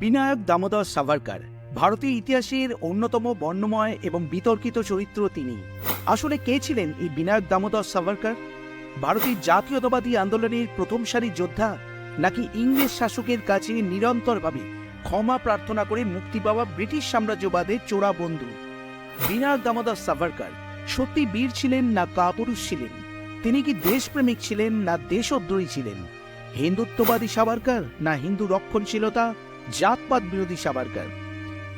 বিনায়ক দামোদর সাভারকার, ভারতীয় ইতিহাসের অন্যতম বর্ণময় এবং বিতর্কিত চরিত্র তিনি। আসলে কে ছিলেন এই বিনায়ক দামোদর সাভারকার? ভারতের জাতীয়তাবাদী আন্দোলনের প্রথম সারির যোদ্ধা নাকি ইংরেজ শাসকের কাছে নিরন্তরভাবে ক্ষমা প্রার্থনা করে মুক্তি পাওয়া ব্রিটিশ সাম্রাজ্যবাদের চোরা বন্ধু? বিনায়ক দামোদর সাভারকার সত্যি বীর ছিলেন না কাপুরুষ ছিলেন? তিনি কি দেশপ্রেমিক ছিলেন না দেশদ্রোহী ছিলেন? হিন্দুত্ববাদী সাভারকার না হিন্দু রক্ষণশীলতা জাতপাত বিরোধী সাভারকার।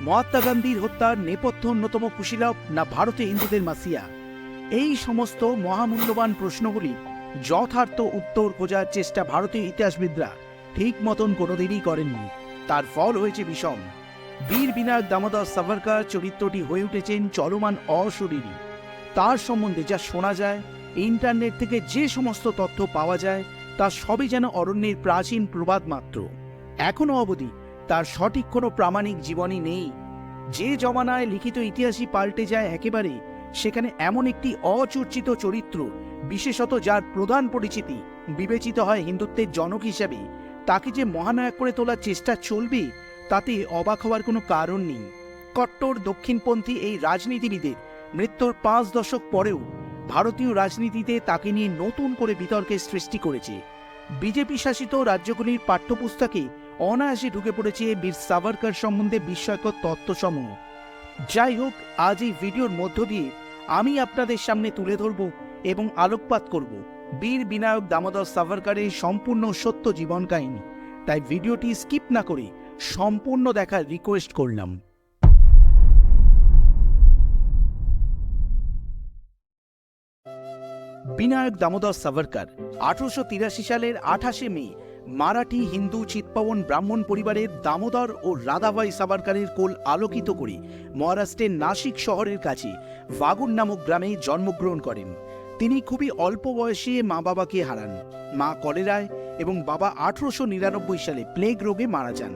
মহাত্মা গান্ধীর হত্যার নেপথ্য অন্যতম কুশীলভ না ভারতে হিন্দুদের মাসিয়া? এই সমস্ত মহামূল্যবান প্রশ্নগুলি যথার্থ উত্তর খোঁজার চেষ্টা ভারতীয় ইতিহাসবিদরা ঠিক মতন কোনোদিনই করেননি। তার ফল হয়েছে বিষম। বীর বিনায়ক দামোদর সাভারকার চরিত্রটি হয়ে উঠেছেন চলমান অশরীরী। তার সম্বন্ধে যা শোনা যায়, ইন্টারনেট থেকে যে সমস্ত তথ্য পাওয়া যায়, তা সবই যেন অরণ্যের প্রাচীন প্রবাদ মাত্র। এখনও অবধি তার সঠিক কোনো প্রামাণিক জীবনী নেই। যে জমানায় লিখিত ইতিহাসই পাল্টে যায় একেবারে, সেখানে এমন একটি অচর্চিত চরিত্র, বিশেষত যার প্রধান পরিচিতি বিবেচিত হয় হিন্দুত্বের জনক হিসাবে, তাকে যে মহানায়ক করে তোলার চেষ্টা চলবে, তাতে অবাক হওয়ার কোনো কারণ নেই। কট্টর দক্ষিণপন্থী এই রাজনীতিবিদের মৃত্যুর পাঁচ দশক পরেও ভারতীয় রাজনীতিতে তাকে নিয়ে নতুন করে বিতর্কের সৃষ্টি করেছে। বিজেপি শাসিত রাজ্যগুলির পাঠ্যপুস্তকে অনায়াসে ঢুকে পড়েছে বীর সাভারকার সম্বন্ধে বিস্ময়কর তত্ত্বসমূহ। যাই হোক, আজ এই ভিডিওর মধ্য দিয়ে আমি আপনাদের সামনে তুলে ধরব এবং আলোকপাত করব বীর বিনায়ক দামোদর সাভারকারের সম্পূর্ণ সত্য জীবন কাহিনী। তাই ভিডিওটি স্কিপ না করে সম্পূর্ণ দেখার রিকোয়েস্ট করলাম। বিনায়ক দামোদর সাভারকার, আঠারোশো তিরাশি সালের আঠাশে মে মারাঠি, হিন্দু চিৎপাবন ব্রাহ্মণ পরিবারের দামোদর ও রাধাবাই সাভারকারের কোল আলোকিত করে মহারাষ্ট্রের নাসিক শহরের কাছে ভাগুন নামক গ্রামে জন্মগ্রহণ করেন। তিনি খুবই অল্প বয়সে মা বাবাকে হারান। মা কলেরায় এবং বাবা আঠারোশো নিরানব্বই সালে প্লেগ রোগে মারা যান।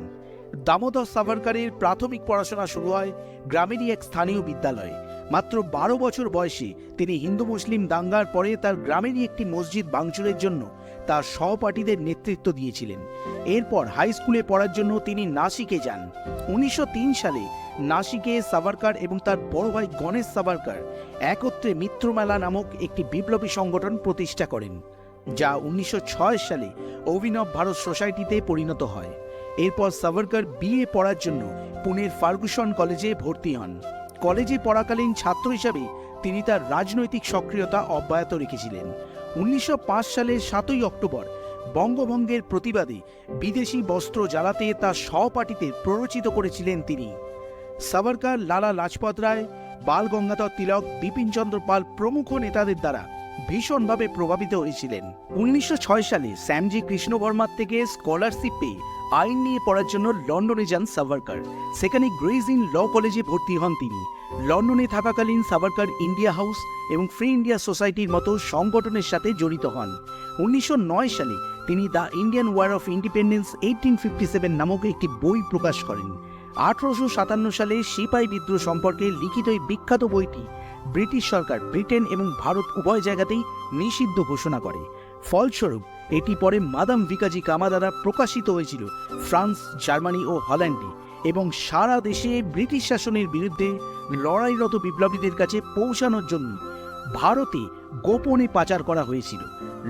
দামোদর সাভারকারের প্রাথমিক পড়াশোনা শুরু হয় গ্রামেরই এক স্থানীয় বিদ্যালয়ে। মাত্র বারো বছর বয়সে তিনি হিন্দু মুসলিম দাঙ্গার পরে তার গ্রামেরই একটি মসজিদ ভাঙচুরের জন্য তার সহপাঠীদের নেতৃত্ব দিয়েছিলেন। এরপর হাই স্কুলে পড়ার জন্য তিনি নাসিকে যান। উনিশশো তিন সালে নাসিকে সাভারকার এবং তার বড় ভাই গণেশ সাভারকার একত্রে মিত্রমেলা নামক একটি বিপ্লবী সংগঠন প্রতিষ্ঠা করেন, যা উনিশশো ছয় সালে অভিনব ভারত সোসাইটিতে পরিণত হয়। এরপর সাভারকার বিএ পড়ার জন্য পুনের ফার্গুসন কলেজে ভর্তি হন। কলেজে পড়াকালীন ছাত্র হিসাবে তিনি তার রাজনৈতিক সক্রিয়তা অব্যাহত রেখেছিলেন। উনিশশো সালের সাতই অক্টোবর বঙ্গভঙ্গের প্রতিবাদে বিদেশি বস্ত্র জ্বালাতে তার সহপাঠীদের প্ররোচিত করেছিলেন তিনি। সাভারকার লালা লাজপত রায়, বাল গঙ্গাধর তিলক বিপিনচন্দ্র পাল প্রমুখ নেতাদের দ্বারা ভীষণভাবে প্রভাবিত হয়েছিলেন। উনিশশো ছয় সালে শ্যামজি কৃষ্ণ বর্মার থেকে স্কলারশিপ পেয়ে আইন নিয়ে পড়ার জন্য লন্ডনে যান সাভারকার। সেখানে গ্রেজ ইন ল কলেজে ভর্তি হন তিনি। লন্ডনে থাকাকালীন সাভারকার ইন্ডিয়া হাউস এবং ফ্রি ইন্ডিয়া সোসাইটির মতো সংগঠনের সাথে জড়িত হন। উনিশশো নয় সালে তিনি the Indian war of independence eighteen fifty seven নামক একটি বই প্রকাশ করেন। আঠারোশো সাতান্ন সালে সিপাই বিদ্রোহ সম্পর্কে লিখিত এই বিখ্যাত বইটি ব্রিটিশ সরকার, ব্রিটেন এবং ভারত উভয় জায়গাতেই নিষিদ্ধ ঘোষণা করে। ফলস্বরূপ, এটি পরে মাদাম ভিকাজি কামা দ্বারা প্রকাশিত হয়েছিল, ফ্রান্স, জার্মানি ও হল্যান্ডে। এবং সারা দেশে ব্রিটিশ শাসনের বিরুদ্ধে লড়াইরত বিপ্লবীদের কাছে পৌঁছানোর জন্য ভারতে গোপনে পাচার করা হয়েছিল।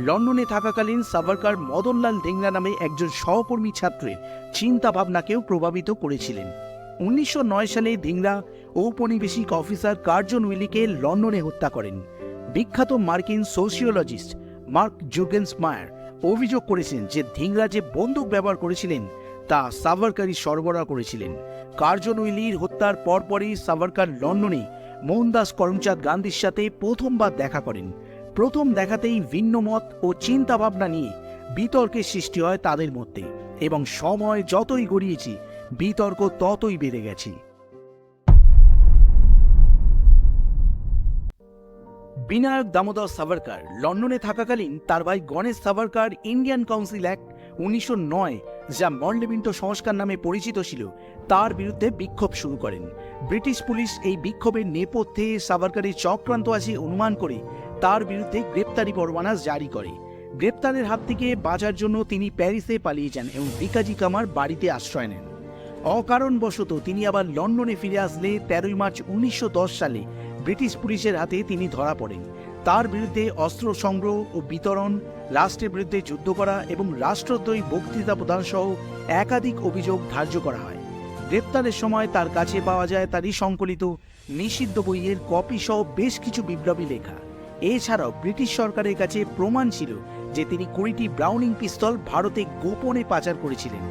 লন্ডনে থাকাকালীন সাভারকার মদনলাল ধেংরা নামে একজন সহকর্মী ছাত্রের চিন্তা ভাবনাকেও প্রভাবিত করেছিলেন। উনিশশো নয় সালে ধিংরা ঔপনিবেশিক অফিসার কার্জন উইলিকে লন্ডনে হত্যা করেন। বিখ্যাত মার্কিন সোশিওলজিস্ট মার্ক জুর্গেন্স মায়ার অভিযোগ করেছেন যে ধিংরা যে বন্দুক ব্যবহার করেছিলেন তা সাভারকারই সরবরাহ করেছিলেন। কার্জন উইলির হত্যার পরপরই সাভারকার লন্ডনে মোহনদাস করমচাঁদ গান্ধীর সাথে প্রথমবার দেখা করেন। প্রথম দেখাতেই ভিন্ন মত ও চিন্তাভাবনা নিয়ে বিতর্কের সৃষ্টি হয় তাদের মধ্যে এবং সময় যতই গড়িয়েছি, বিতর্ক ততই বেড়ে গেছে। বিনায়ক দামোদর সাভারকার লন্ডনে থাকাকালীন তার ভাই Ganesh Savarkar Indian council act উনিশশো নয় যা মন্ডবিন্ট সংস্কার নামে পরিচিত ছিল, তার বিরুদ্ধে বিক্ষোভ শুরু করেন। ব্রিটিশ পুলিশ এই বিক্ষোভের নেপথ্যে সাভারকারের চক্রান্ত আছে অনুমান করে তার বিরুদ্ধে গ্রেপ্তারি পরোয়ানা জারি করে। গ্রেপ্তারের হাত থেকে বাঁচার জন্য তিনি প্যারিসে পালিয়ে যান এবং ভিকাজি কামার বাড়িতে আশ্রয় নেন। অকারণবশত তিনি আবার লন্ডনে ফিরে আসলে তেরোই মার্চ উনিশশো দশ সালে ব্রিটিশ পুলিশের হাতে তিনি ধরা পড়েন। তার বিরুদ্ধে অস্ত্র সংগ্রহ ও বিতরণ, রাষ্ট্রের বিরুদ্ধে যুদ্ধ করা এবং রাষ্ট্রদ্রোহী বক্তৃতা প্রদান সহ একাধিক অভিযোগ ধার্য করা হয়। গ্রেপ্তারের সময় তার কাছে পাওয়া যায় তারই সংকলিত নিষিদ্ধ বইয়ের কপি সহ বেশ কিছু বিপ্লবী লেখা। এছাড়াও ব্রিটিশ সরকারের কাছে প্রমাণ ছিল যে তিনি কুড়িটি ব্রাউনিং পিস্তল ভারতে গোপনে পাচার করেছিলেন,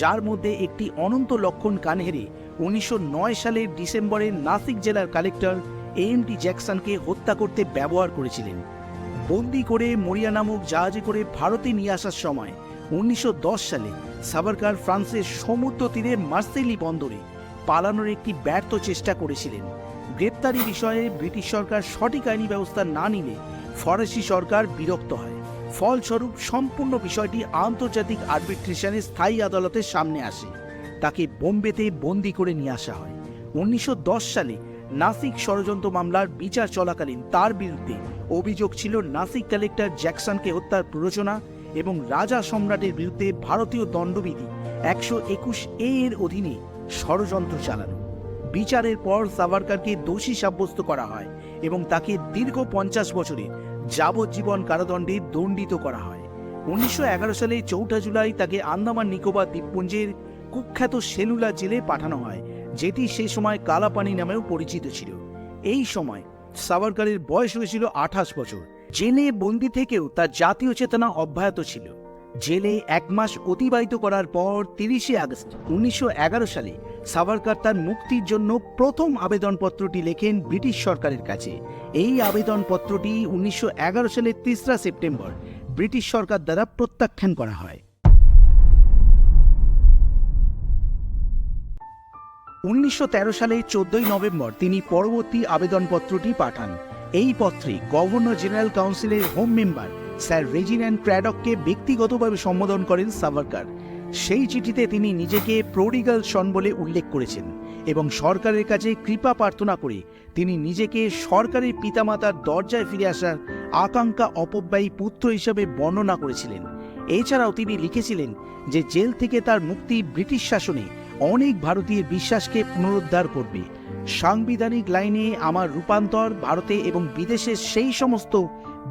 যার মধ্যে একটি অনন্ত লক্ষণ কানহেরে উনিশশো নয় সালের ডিসেম্বরে নাসিক জেলার কালেক্টর এম ডি জ্যাকসনকে হত্যা করতে ব্যবহার করেছিলেন। বন্দি করে মরিয়া নামক জাহাজে করে ভারতে নিয়ে আসার সময় উনিশশো সালে সাভারকার ফ্রান্সের সমুদ্র তীরে মার্সেলি বন্দরে পালানোর একটি ব্যর্থ চেষ্টা করেছিলেন। গ্রেপ্তারি বিষয়ে ব্রিটিশ সরকার সঠিক আইনি ব্যবস্থা না নিলে ফরাসি সরকার বিরক্ত হয়। ফলস্বরূপ সম্পূর্ণ বিষয়টি আন্তর্জাতিক আরবিট্রেশনের স্থায়ী আদালতের সামনে আসে। তাকে বোম্বেতে বন্দি করে নিয়ে আসা হয়। উনিশশো দশ সালে নাসিক ষড়যন্ত্র মামলার বিচার চলাকালীন তার বিরুদ্ধে অভিযোগ ছিল নাসিক কালেক্টর জ্যাকসনকে হত্যার প্ররোচনা এবং রাজা সম্রাটের বিরুদ্ধে ভারতীয় দণ্ডবিধি একশো একুশ এ এর অধীনে ষড়যন্ত্র চালানো। বিচারের পর সাভারকারকে দোষী সাব্যস্ত করা হয় এবং তাকে দীর্ঘ পঞ্চাশ বছরের যাবজ্জীবন কারাদণ্ডে দণ্ডিত করা হয়। উনিশশো এগারো সালে চৌঠা জুলাই তাকে আন্দামান নিকোবর দ্বীপপুঞ্জের কুখ্যাত সেলুলা জেলে পাঠানো হয় যেটি সে সময় কালাপানি নামেও পরিচিত ছিল। এই সময় সাভারকারের বয়স হয়েছিল আঠাশ বছর। জেলে বন্দি থেকেও তার জাতীয় চেতনা অব্যাহত ছিল। জেলে এক মাস অতিবাহিত করার পর তিরিশে আগস্ট উনিশশো এগারো সালে সাভারকার তার মুক্তির জন্য প্রথম আবেদনপত্রটি লেখেন ব্রিটিশ সরকারের কাছে। এই আবেদনপত্রটি উনিশশো এগারো সালের তেসরা সেপ্টেম্বর ব্রিটিশ সরকার দ্বারা প্রত্যাখ্যান করা হয়। উনিশশো সালে চোদ্দই নভেম্বর তিনি পরবর্তী আবেদনপত্রটি পাঠান। এই পত্রে গভর্নর জেনারেল কাউন্সিলের হোম মেম্বার স্যার রেজিন্যান্ড ক্র্যাডককে ব্যক্তিগতভাবে সম্বোধন করেন সাভারকার। সেই চিঠিতে তিনি নিজেকে প্রোডিগাল সন বলে উল্লেখ করেছেন এবং সরকারের কাছে কৃপা প্রার্থনা করে তিনি নিজেকে সরকারের পিতামাতার দরজায় ফিরে আসার আকাঙ্ক্ষা অপব্যয়ী পুত্র হিসেবে বর্ণনা করেছিলেন। এছাড়াও তিনি লিখেছিলেন যে জেল থেকে তার মুক্তি ব্রিটিশ শাসনে অনেক ভারতীয়ের বিশ্বাসকে পুনরুদ্ধার করবে। সাংবিধানিক লাইনে আমার রূপান্তর ভারতে এবং বিদেশের সেই সমস্ত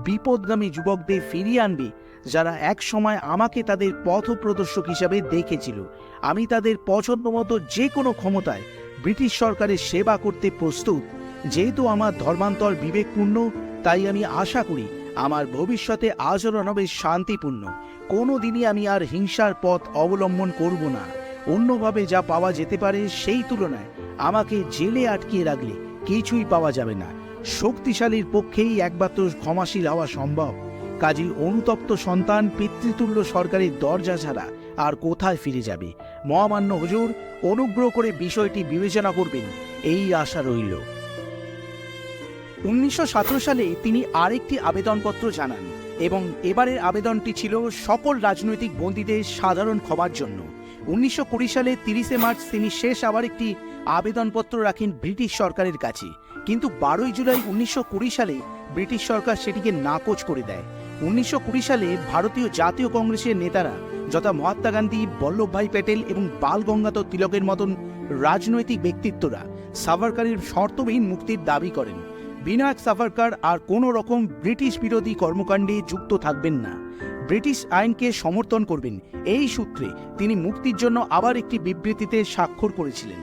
বিপদগামী যুবকদের ফিরিয়ে আনবে, যারা এক সময় আমাকে তাদের পথপ্রদর্শক হিসাবে দেখেছিল। আমি তাদের পছন্দ মতো যে কোনো ক্ষমতায় ব্রিটিশ সরকারের সেবা করতে প্রস্তুত। যেহেতু আমার ধর্মান্তর বিবেকপূর্ণ, তাই আমি আশা করি আমার ভবিষ্যতে আচরণ হবে শান্তিপূর্ণ। কোনো দিনই আমি আর হিংসার পথ অবলম্বন করব না। অন্যভাবে যা পাওয়া যেতে পারে সেই তুলনায় আমাকে জেলে আটকিয়ে রাখলে কিছুই পাওয়া যাবে না। শক্তিশালীর পক্ষেই একমাত্র ক্ষমাশীল হওয়া সম্ভব। কাজী অনুতপ্ত সন্তান পিতৃতুল্য সরকারের দরজা ছাড়া আর কোথায় ফিরে যাবে? মহামান্য হুজুর, অনুগ্রহ করে বিষয়টি বিবেচনা করবেন। এই আশা রইল। উনিশশো সতেরো সালে তিনি আরেকটি আবেদনপত্র জানান এবং এবারের আবেদনটি ছিল সকল রাজনৈতিক বন্দীদের সাধারণ ক্ষমার জন্য। উনিশশো কুড়ি সালে তিরিশে মার্চ তিনি শেষ আবার একটি আবেদনপত্র রাখেন ব্রিটিশ সরকারের কাছে। কিন্তু বারোই জুলাই উনিশশো কুড়ি সালে ব্রিটিশ সরকার সেটিকে নাকচ করে দেয়। উনিশশো কুড়ি সালে ভারতীয় জাতীয় কংগ্রেসের নেতারা যথা মহাত্মা গান্ধী বল্লভভাই প্যাটেল এবং বাল গঙ্গাধর তিলকের মতন রাজনৈতিক ব্যক্তিত্বরা সাভারকারের শর্তবিহীন মুক্তির দাবি করেন। বিনায়ক সাভারকার আর কোনো রকম ব্রিটিশ বিরোধী কর্মকাণ্ডে যুক্ত থাকবেন না। ব্রিটিশ আইনকে সমর্থন করবেন। এই সূত্রে তিনি মুক্তির জন্য আবার একটি বিবৃতিতে স্বাক্ষর করেছিলেন।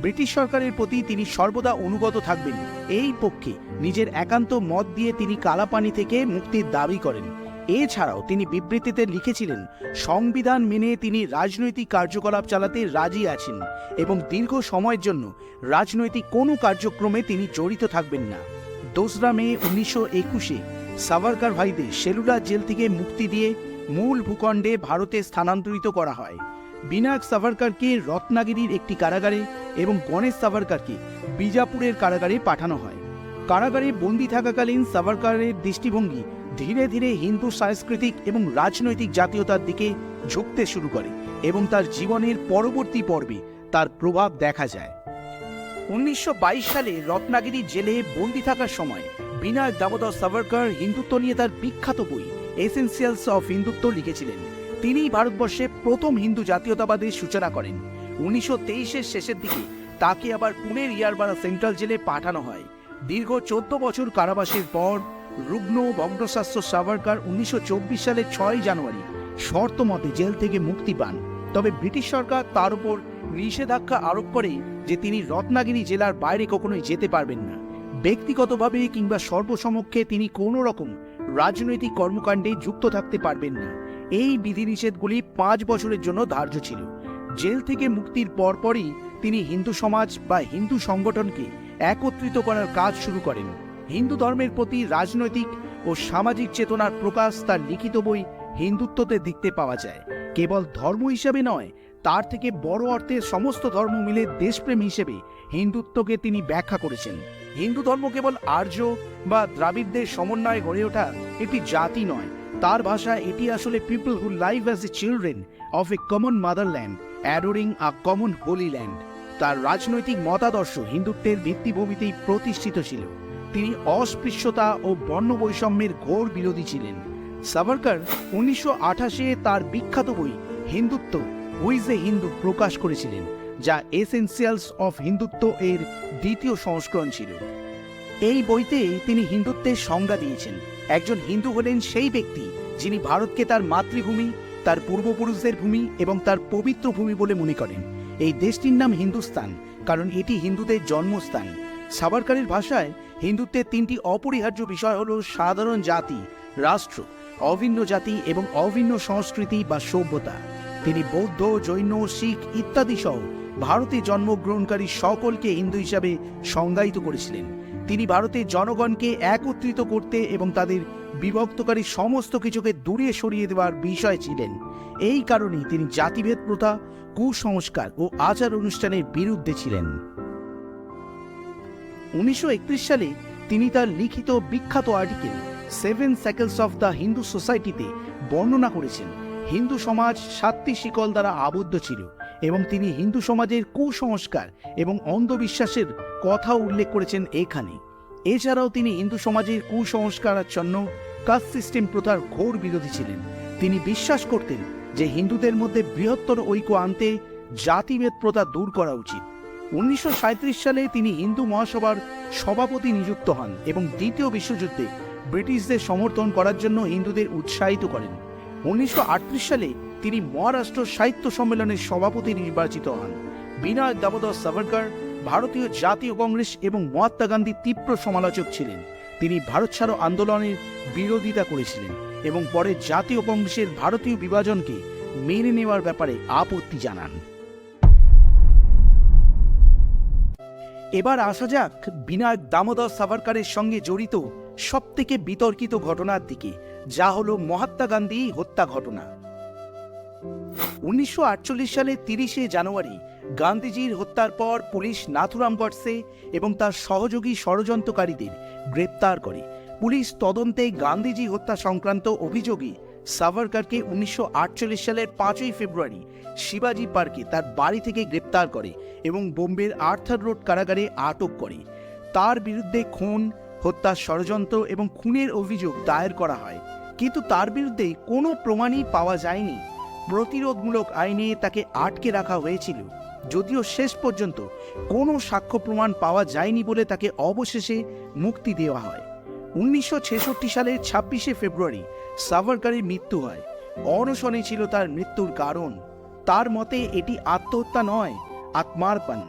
ব্রিটিশ সরকারের প্রতি তিনি সর্বদা অনুগত থাকবেন। এই পক্ষে নিজের একান্ত মত দিয়ে তিনি কালাপানি থেকে মুক্তির দাবি করেন। এছাড়াও তিনি বিবৃতিতে লিখেছিলেন, সংবিধান মেনে তিনি রাজনৈতিক কার্যকলাপ চালাতে রাজি আছেন এবং দীর্ঘ সময়ের জন্য রাজনৈতিক কোনো কার্যক্রমে তিনি জড়িত থাকবেন না। দোসরা মে, উনিশশো একুশে সাভারকার ভাইদের সেলুলার জেল থেকে মুক্তি দিয়ে মূল ভূখণ্ডে ভারতে স্থানান্তরিত করা হয়। বিনায়ক সাভারকারকে রত্নাগিরির একটি কারাগারে এবং গণেশ সাভারকারকে বিজাপুরের কারাগারে পাঠানো হয়। কারাগারে বন্দি থাকাকালীন সাভারকারের দৃষ্টিভঙ্গি ধীরে ধীরে হিন্দু সাংস্কৃতিক এবং রাজনৈতিক জাতীয়তার দিকে ঝুঁকতে শুরু করে এবং তার জীবনের পরবর্তী পর্বে তার প্রভাব দেখা যায়। উনিশশো বাইশ সালে রত্নাগিরি জেলে বন্দি থাকার সময় বিনায়ক দামোদর সাভারকার হিন্দুত্ব নিয়ে তার বিখ্যাত বই এসেন্সিয়ালস অফ হিন্দুত্ব লিখেছিলেন। তিনিই ভারতবর্ষে প্রথম হিন্দু জাতীয়তাবাদের সূচনা করেন। উনিশশো তেইশের শেষের দিকে তাকে আবার পুনের ইয়ারবাড়া সেন্ট্রাল জেলে পাঠানো হয়। দীর্ঘ চোদ্দ বছর কারাবাসের পর রুগ্ন ভগ্নস্বাস্থ্য সাভারকার উনিশশো চব্বিশ সালের ছয় জানুয়ারি শর্ত মতে জেল থেকে মুক্তি পান। তবে ব্রিটিশ সরকার তার উপর নিষেধাজ্ঞা আরোপ করে যে তিনি রত্নাগিরি জেলার বাইরে কখনোই যেতে পারবেন না। ব্যক্তিগতভাবে কিংবা সর্বসমক্ষে তিনি কোনো রকম রাজনৈতিক কর্মকাণ্ডে যুক্ত থাকতে পারবেন না। এই বিধিনিষেধগুলি পাঁচ বছরের জন্য ধার্য ছিল। জেল থেকে মুক্তির পরপরই তিনি হিন্দু সমাজ বা হিন্দু সংগঠনকে একত্রিত করার কাজ শুরু করেন। হিন্দু ধর্মের প্রতি রাজনৈতিক ও সামাজিক চেতনার প্রকাশ তার লিখিত বই হিন্দুত্বতে দেখতে পাওয়া যায়। কেবল ধর্ম হিসাবে নয় তার থেকে বড় অর্থে সমস্ত ধর্ম মিলে দেশপ্রেম হিসেবে হিন্দুত্বকে তিনি ব্যাখ্যা করেছেন। হিন্দু ধর্ম কেবল আর্য বা দ্রাবিড়দের সমন্বয়ে গড়ে ওঠা একটি জাতি নয়। তার ভাষা এটি আসলে people who live as a children of a common motherland adoring a common holy land তার রাজনৈতিক মতাদর্শ হিন্দুত্বের ভিত্তিভূমিতেই প্রতিষ্ঠিত ছিল। তিনি অস্পৃশ্যতা ও বর্ণ বৈষম্যের ঘোর বিরোধী ছিলেন। সাভারকার উনিশশো আঠাশে তার বিখ্যাত বই Hindutva who is a Hindu প্রকাশ করেছিলেন, যা এসেন্সিয়ালস অফ হিন্দুত্ব এর দ্বিতীয় সংস্করণ ছিল। এই বইতে তিনি হিন্দুত্বের সংজ্ঞা দিয়েছেন। একজন হিন্দু হলেন সেই ব্যক্তি যিনি ভারতকে তার মাতৃভূমি, তার পূর্বপুরুষদের ভূমি এবং তার পবিত্র ভূমি বলে মনে করেন। এই দেশটির নাম হিন্দুস্তান, কারণ এটি হিন্দুদের জন্মস্থান। সাভারকারের ভাষায়, হিন্দুত্বের তিনটি অপরিহার্য বিষয় হল সাধারণ জাতি, রাষ্ট্র, অভিন্ন জাতি এবং অভিন্ন সংস্কৃতি বা সভ্যতা। তিনি বৌদ্ধ, জৈন, শিখ ইত্যাদি সহ ভারতে জন্মগ্রহণকারী সকলকে হিন্দু হিসাবে সংজ্ঞায়িত করেছিলেন। তিনি ভারতের জনগণকে একত্রিত করতে এবং তাদের বিভক্তকারী সমস্ত কিছুকে দূরে সরিয়ে দেওয়ার বিষয় ছিলেন। এই কারণেই তিনি জাতিভেদ প্রথা, কুসংস্কার ও আচার অনুষ্ঠানের বিরুদ্ধে ছিলেন। উনিশশো একত্রিশ সালে তিনি তার লিখিত বিখ্যাত article, seven cycles of the Hindu সোসাইটিতে বর্ণনা করেছেন। হিন্দু সমাজ সাতটি শিকল দ্বারা আবদ্ধ ছিল এবং তিনি হিন্দু সমাজের কুসংস্কার এবং অন্ধবিশ্বাসের কথা উল্লেখ করেছেন এখানে। এছাড়াও তিনি হিন্দু সমাজের কুসংস্কারাচ্ছন্ন কাস্ট সিস্টেম প্রথার ঘোর বিরোধী ছিলেন। তিনি বিশ্বাস করতেন যে হিন্দুদের মধ্যে বৃহত্তর ঐক্য আনতে জাতিভেদ প্রথা দূর করা উচিত। উনিশশো সাঁইত্রিশ সালে তিনি হিন্দু মহাসভার সভাপতি নিযুক্ত হন এবং দ্বিতীয় বিশ্বযুদ্ধে ব্রিটিশদের সমর্থন করার জন্য হিন্দুদের উৎসাহিত করেন। উনিশশো আটত্রিশ সালে তিনি মহারাষ্ট্র সাহিত্য সম্মেলনের সভাপতি নির্বাচিত হন। বিনয় দামোদর সাভারকর, ভারতীয় জাতীয় কংগ্রেস এবং মহাত্মা গান্ধীর তীব্র সমালোচক ছিলেন। তিনি ভারত ছাড়ো আন্দোলনের বিরোধিতা করেছিলেন এবং পরে জাতীয় কংগ্রেসের ভারতীয় বিভাজনকে মেনে নেওয়ার ব্যাপারে আপত্তি জানান। এবার আসা যাক বিনায়ক দামোদর সাভারকারের সঙ্গে জড়িত সবথেকে বিতর্কিত ঘটনার দিকে। যা হলো মহাত্মা গান্ধী হত্যা ঘটনা। উনিশশো সালে তিরিশে জানুয়ারি গান্ধীজির হত্যার পর পুলিশ নাথুরাম গডসে এবং তার সহযোগী ষড়যন্ত্রকারীদের গ্রেপ্তার করে। পুলিশ তদন্তে গান্ধীজি হত্যা সংক্রান্ত অভিযোগে সাভারকারকে উনিশশো আটচল্লিশ সালের পাঁচই ফেব্রুয়ারি শিবাজি পার্কে তার বাড়ি থেকে গ্রেপ্তার করে এবং বোম্বের আর্থার রোড কারাগারে আটক করে। তার বিরুদ্ধে খুন হত্যার ষড়যন্ত্র এবং খুনের অভিযোগ দায়ের করা হয়। কিন্তু তার বিরুদ্ধে কোনো প্রমাণই পাওয়া যায়নি। প্রতিরোধমূলক আইনে তাকে আটকে রাখা হয়েছিল। যদিও শেষ পর্যন্ত কোনো সাক্ষ্য প্রমাণ পাওয়া যায়নি বলে তাকে অবশেষে মুক্তি দেওয়া হয়। উনিশশো ছেষট্টি সালের ছাব্বিশে ফেব্রুয়ারি সাভারকারের মৃত্যু হয়। অনশনে ছিল তার মৃত্যুর কারণ। তার মতে এটি আত্মহত্যা নয়, আত্মার্পণ।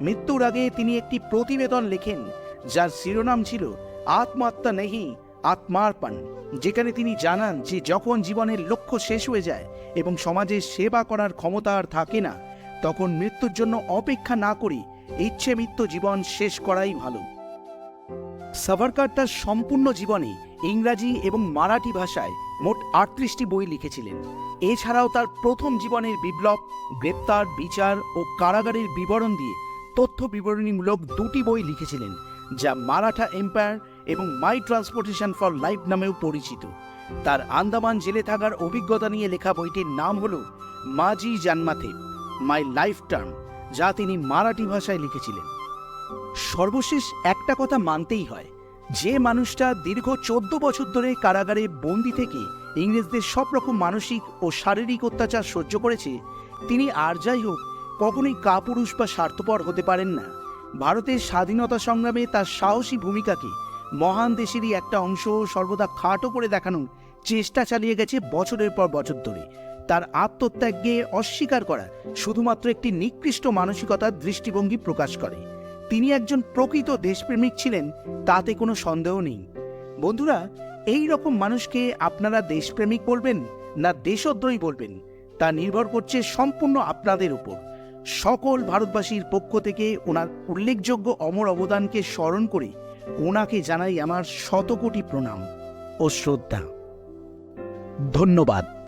মৃত্যুর আগে তিনি একটি প্রতিবেদন লেখেন। যার শিরোনাম ছিল আত্মহত্যা নেহি, আত্মার্পণ, যেখানে তিনি জানান যে যখন জীবনের লক্ষ্য শেষ হয়ে যায় এবং সমাজের সেবা করার ক্ষমতা আর থাকে না, তখন মৃত্যুর জন্য অপেক্ষা না করে ইচ্ছে মৃত্যু জীবন শেষ করাই ভালো। সাভারকার তার সম্পূর্ণ জীবনে ইংরাজি এবং মারাঠি ভাষায় মোট আটত্রিশটি বই লিখেছিলেন। এছাড়াও তার প্রথম জীবনের বিপ্লব, গ্রেপ্তার, বিচার ও কারাগারের বিবরণ দিয়ে তথ্য বিবরণীমূলক দুটি বই লিখেছিলেন। যা মারাঠা এম্পায়ার এবং মাই ট্রান্সপোর্টেশন ফর লাইফ নামেও পরিচিত। তার আন্দামান জেলে থাকার অভিজ্ঞতা নিয়ে লেখা বইটির নাম হল মাজি জান্মাথে মাই লাইফ টার্ম, যা তিনি মারাঠি ভাষায় লিখেছিলেন। সর্বশেষ একটা কথা মানতেই হয়, যে মানুষটা দীর্ঘ চোদ্দ বছর ধরে কারাগারে বন্দি থেকে ইংরেজদের সব রকম মানসিক ও শারীরিক অত্যাচার সহ্য করেছে, তিনি আর যাই হোক, কখনোই কাপুরুষ বা স্বার্থপর হতে পারেন না। ভারতের স্বাধীনতা সংগ্রামে তার সাহসী ভূমিকাকে মহান দেশেরই একটা অংশ সর্বদা খাটো করে দেখানোর চেষ্টা চালিয়ে গেছে বছরের পর বছর ধরে। তার আত্মত্যাগকে অস্বীকার করা শুধুমাত্র একটি নিকৃষ্ট মানসিকতার দৃষ্টিভঙ্গি প্রকাশ করে। তিনি একজন প্রকৃত দেশপ্রেমিক ছিলেন, তাতে কোনো সন্দেহ নেই। বন্ধুরা, এই রকম মানুষকে আপনারা দেশপ্রেমিক বলবেন না দেশদ্রোহী বলবেন? তা নির্ভর করছে সম্পূর্ণ আপনাদের উপর। সকল ভারতবাসীর পক্ষ থেকে ওনার উল্লেখযোগ্য অমর অবদানকে স্মরণ করে ওনাকে জানাই আমার শতকোটি প্রণাম ও শ্রদ্ধা। ধন্যবাদ।